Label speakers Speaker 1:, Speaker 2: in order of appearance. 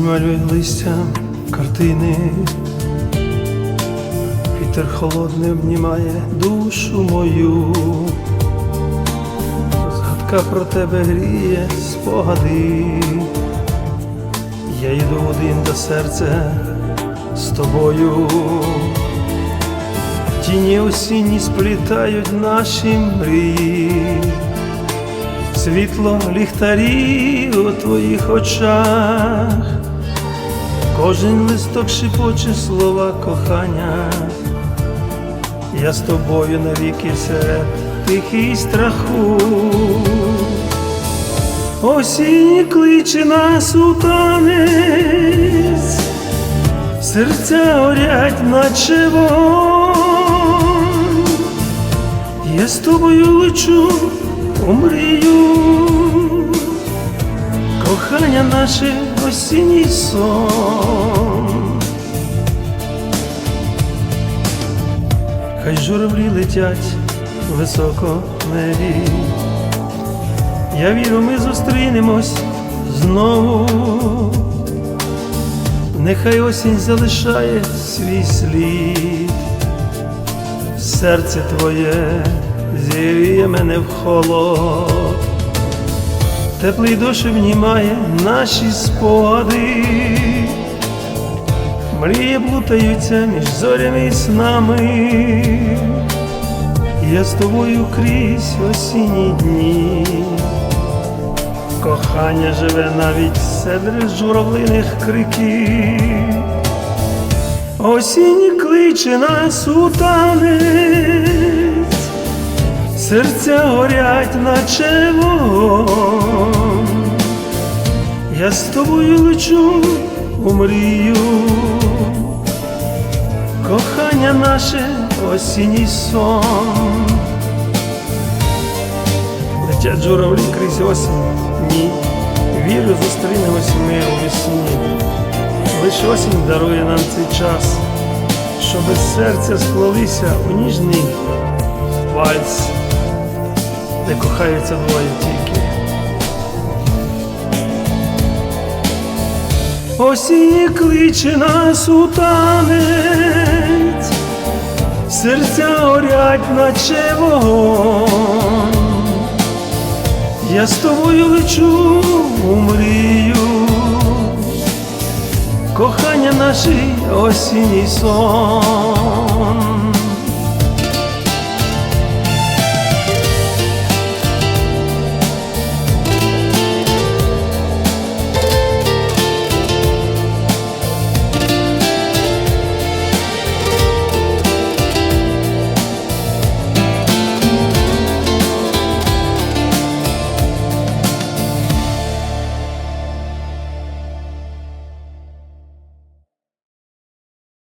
Speaker 1: малює листям картини, вітер холодний обнімає душу мою, згадка про тебе гріє спогади, я йду один до серця з тобою. Тіні осінні сплітають наші мрії, світло ліхтарі у твоїх очах, кожен листок шипоче слова кохання, я з тобою навіки серед тихий страху. Осінь кличе нас у танець, серця орять, наче вогонь. Я з тобою лечу у кохання наше осінній сон. Хай журавлі летять високо небі. Я вірю, ми зустрінемось знову. Нехай осінь залишає свій слід, серце твоє зігріє мене в холод, теплий дощ обнімає наші спогади, мрії плутаються між зорями і снами. Я з тобою крізь осінні дні. Кохання живе навіть серед журавлиних криків. Осінь кличе нас у танець, серця горять, наче вогонь. Я з тобою лечу у мрію, кохання наше осінній сон. Летять журавлі крізь осінь, ні, вірю, зустрінемось ми у весні. Лиш осінь дарує нам цей час, щоби серця сплелися у ніжний вальс, де кохаються двоє тільки. Осінь кличе нас у танець, серця горять, наче вогонь. Я з тобою лечу у мрію, кохання нашій осінній сон.